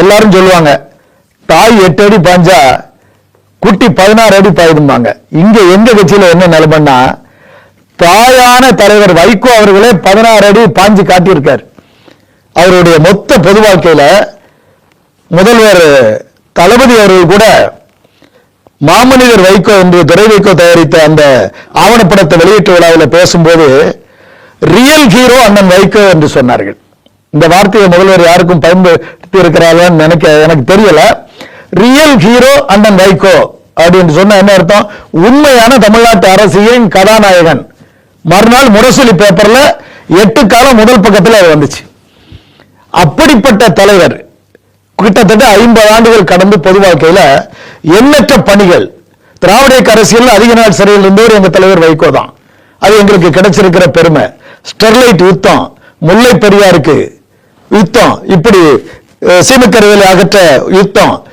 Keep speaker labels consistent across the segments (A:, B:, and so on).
A: எல்லாரும் சொல்லுவாங்க தாய் எட்டு அடி பாஞ்சா குட்டி பதினாறு அடி பாயுதும்பாங்க. இங்க எங்க கட்சியில என்ன நிலைமைன்னா தாயான தலைவர் வைகோ அவர்களே பதினாறு அடி பாஞ்சு காட்டியிருக்கார். அவருடைய மொத்த பொது வாழ்க்கையில முதல்வர் தளபதி அவர்கள் கூட மாமனிதர் வைகோ என்று துறை வைகோ தயாரித்த அந்த ஆவணப்படத்தை வெளியீட்டு விழாவில் பேசும்போது ரியல் ஹீரோ அண்ணன் வைகோ என்று சொன்னார்கள். இந்த வார்த்தையை முதல்வர் யாருக்கும் பயன்படுத்தி இருக்கிறார்கள்னு நினைக்க எனக்கு தெரியல. ரியல் ஹீரோ அண்ணன் வைகோ அப்படின்னு சொன்ன என்ன அர்த்தம்? உண்மையான தமிழ்நாட்டு அரசியலின் கதாநாயகன். மறுநாள் முரசொலி பேப்பர்ல எட்டு காலம் முதல் பக்கத்தில் அது வந்துச்சு. அப்படிப்பட்ட தலைவர் கிட்டத்தட்ட ஐம்பது ஆண்டுகள் கடந்து பொது வாழ்க்கையில எண்ணற்ற பணிகள் திராவிட அரசியல் அதிக நாள் சிறையில் இருந்தவர் எங்க தலைவர் வைகோ தான். அது எங்களுக்கு கிடைச்சிருக்கிற பெருமை. ஸ்டெர்லைட் யுத்தம் முல்லை பெரியாருக்கு யுத்தம். இப்படி அஹ், சீமக்கருவேலை அகற்ற யுத்தம்.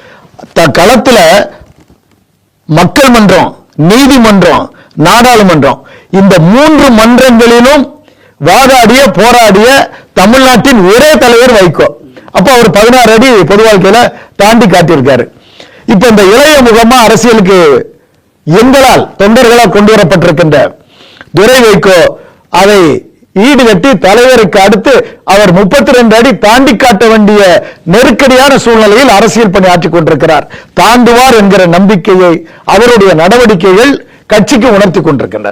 A: த- களத்துல மக்கள் மன்றம் நீதிமன்றம் நாடாளுமன்றம் இந்த மூன்று மன்றங்களிலும் வாதாடிய போராடிய தமிழ்நாட்டின் ஒரே தலைவர் வைகோ. அப்ப அவர் பதினாறு அடி பொது வாழ்க்கையில தாண்டி காட்டியிருக்காரு. இப்ப இந்த இளைய முகமா அரசியலுக்கு எங்களால் தொண்டர்களால் கொண்டு வரப்பட்டிருக்கின்ற துரை வைகோ அதை ஈடுகட்டி தலைவருக்கு அடுத்து அவர் முப்பத்தி ரெண்டு அடி தாண்டி காட்ட வேண்டிய நெருக்கடியான சூழ்நிலையில் அரசியல் பணி ஆற்றிக் கொண்டிருக்கிறார். தாண்டுவார் என்கிற நம்பிக்கையை அவருடைய நடவடிக்கைகள் கட்சிக்கு உணர்த்தி கொண்டிருக்கின்றன.